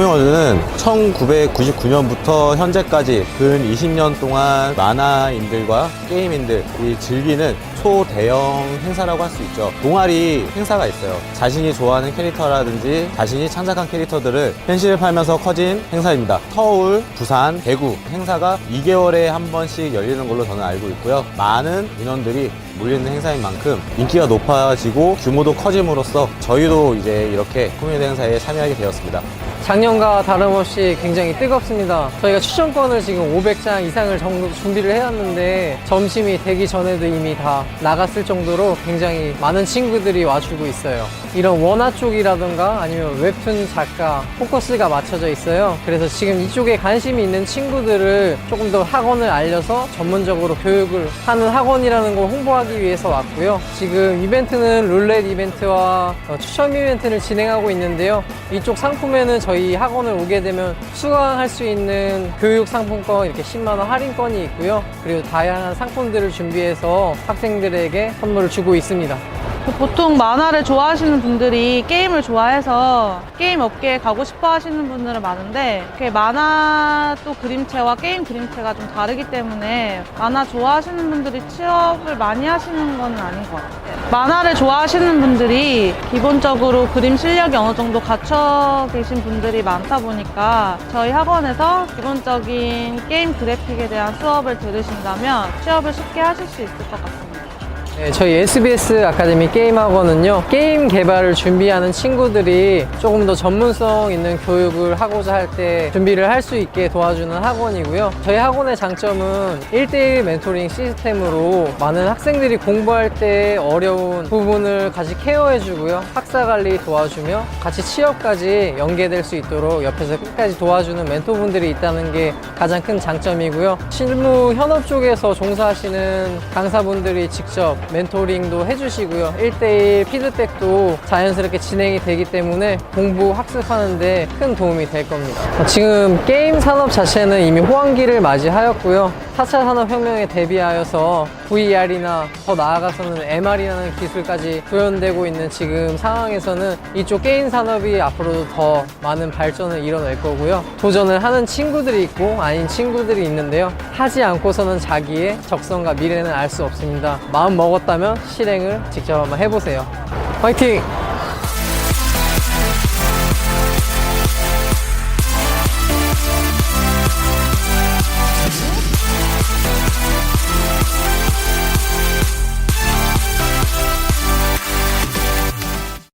코미월드는 1999년부터 현재까지 근 20년 동안 만화인들과 게임인들이 즐기는 초대형 행사라고 할 수 있죠. 동아리 행사가 있어요. 자신이 좋아하는 캐릭터라든지 자신이 창작한 캐릭터들을 현실을 팔면서 커진 행사입니다. 서울, 부산, 대구 행사가 2개월에 한 번씩 열리는 걸로 저는 알고 있고요. 많은 인원들이 몰리는 행사인 만큼 인기가 높아지고 규모도 커짐으로써 저희도 이제 이렇게 코미디 행사에 참여하게 되었습니다. 작년과 다름없이 굉장히 뜨겁습니다. 저희가 추천권을 지금 500장 이상을 정도 준비를 해왔는데 점심이 되기 전에도 이미 다 나갔을 정도로 굉장히 많은 친구들이 와주고 있어요. 이런 원화 쪽이라든가 아니면 웹툰 작가 포커스가 맞춰져 있어요. 그래서 지금 이쪽에 관심이 있는 친구들을 조금 더 학원을 알려서 전문적으로 교육을 하는 학원이라는 걸 홍보하기 위해서 왔고요. 지금 이벤트는 룰렛 이벤트와 어, 추첨 이벤트를 진행하고 있는데요. 이쪽 상품에는 저희 학원을 오게 되면 수강할 수 있는 교육 상품권 이렇게 10만 원 할인권이 있고요. 그리고 다양한 상품들을 준비해서 학생들에게 선물을 주고 있습니다. 보통 만화를 좋아하시는 분들이 게임을 좋아해서 게임 업계에 가고 싶어 하시는 분들은 많은데 이렇게 만화 또 그림체와 게임 그림체가 좀 다르기 때문에 만화 좋아하시는 분들이 취업을 많이 하시는 건 아닌 것 같아요. 만화를 좋아하시는 분들이 기본적으로 그림 실력이 어느 정도 갖춰 계신 분들이 많다 보니까 저희 학원에서 기본적인 게임 그래픽에 대한 수업을 들으신다면 취업을 쉽게 하실 수 있을 것 같습니다. 네, 저희 SBS 아카데미 게임학원은요 게임 개발을 준비하는 친구들이 조금 더 전문성 있는 교육을 하고자 할 때 준비를 할 수 있게 도와주는 학원이고요. 저희 학원의 장점은 1대1 멘토링 시스템으로 많은 학생들이 공부할 때 어려운 부분을 같이 케어해주고요. 학사 관리 도와주며 같이 취업까지 연계될 수 있도록 옆에서 끝까지 도와주는 멘토분들이 있다는 게 가장 큰 장점이고요. 실무 현업 쪽에서 종사하시는 강사분들이 직접 멘토링도 해주시고요. 1대1 피드백도 자연스럽게 진행이 되기 때문에 공부, 학습하는데 큰 도움이 될 겁니다. 어, 지금 게임 산업 자체는 이미 호황기를 맞이하였고요. 4차 산업혁명에 대비하여서 VR이나 더 나아가서는 MR이라는 기술까지 구현되고 있는 지금 상황에서는 이쪽 게임 산업이 앞으로도 더 많은 발전을 이뤄낼 거고요. 도전을 하는 친구들이 있고 아닌 친구들이 있는데요. 하지 않고서는 자기의 적성과 미래는 알 수 없습니다. 마음 먹었다면 실행을 직접 한번 해보세요. 화이팅!